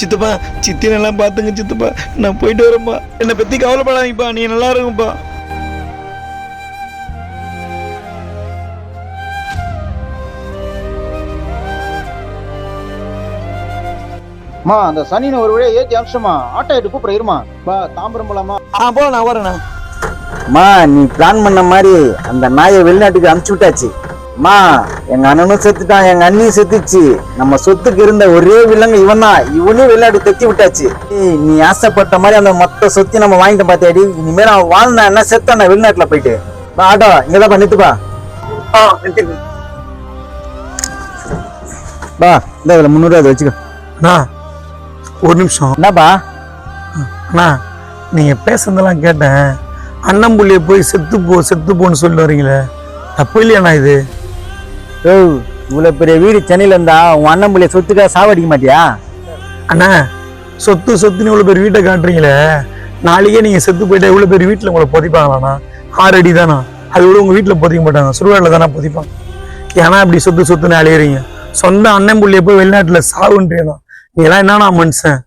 சித்தப்பா சித்தி நல்லா பார்த்துங்க சித்தப்பா. நான் போயிட்டு வரேன்ப்பா. என்னை பற்றி கவலைப்படாதீங்கப்பா. நீ நல்லா இருக்கும்ப்பா அம்மா அந்த சனினை ஒரு வழியா ஏத்தி அமிச்சமா ஆட்டோ எடுத்து கூப்பிட இருமா. பா தாம்பரம் போலாமா? ஆ போலாம் நான் வரேண்ணா அம்மா நீ பிளான் பண்ண மாதிரி அந்த நாயை வெளிநாட்டுக்கு அனுப்பிச்சு விட்டாச்சு. அம்மா எங்க அண்ணனும் செத்துட்டான் எங்க அண்ணியும் செத்துச்சு. நம்ம சொத்துக்கு இருந்த ஒரே வில்லங்க இவன் தான் இவனையும் வெளிநாட்டு தெத்தி விட்டாச்சு. நீ ஆசைப்பட்ட மாதிரி அந்த மொத்த சொத்தையும் நம்ம வாங்கிட்ட பாத்தியாடி. இனிமேல் அவன் வாழ்ந்தா என்ன செத்தான வெளிநாட்டுல போயிட்டு. பா ஆட்டோ இங்கதான் பா நித்துப்பா. பா. இந்த இதுல முந்நூறு வச்சுக்கோ. அண்ணா ஒரு நிமிஷம். என்னப்பா அண்ணா நீங்கள் பேசுனதெல்லாம் கேட்டேன். அண்ணன் புள்ளிய போய் செத்து போ செத்து போன்னு சொல்லி வரீங்களே. தப்பு இல்லையாண்ணா இது? ஓ இவ்வளோ பெரிய வீடு சென்னையில் இருந்தா உன் அண்ணன் பிள்ளைய சொத்துக்கா சாவடிக்க மாட்டியா? அண்ணா சொத்து சொத்துன்னு இவ்வளோ பெரிய வீட்டை காட்டுறீங்களே. நாளைக்கே நீங்கள் செத்து போயிட்டா இவ்வளோ பேர் வீட்டில் உங்களை புதைப்பாங்களாண்ணா? ஆறு அடி தானா அது விட உங்கள் வீட்டில் புதைக்க மாட்டாங்க. சுடுகாட்டில் தானே புதைப்பாங்க. ஏன்னா இப்படி சொத்து சொத்துன்னு அலையிறீங்க. சொந்த அண்ணன் பிள்ளைய போய் வெளிநாட்டில் சாவுன்றீங்க நீ எல்லாம் என்னண்ணா மனுஷன்?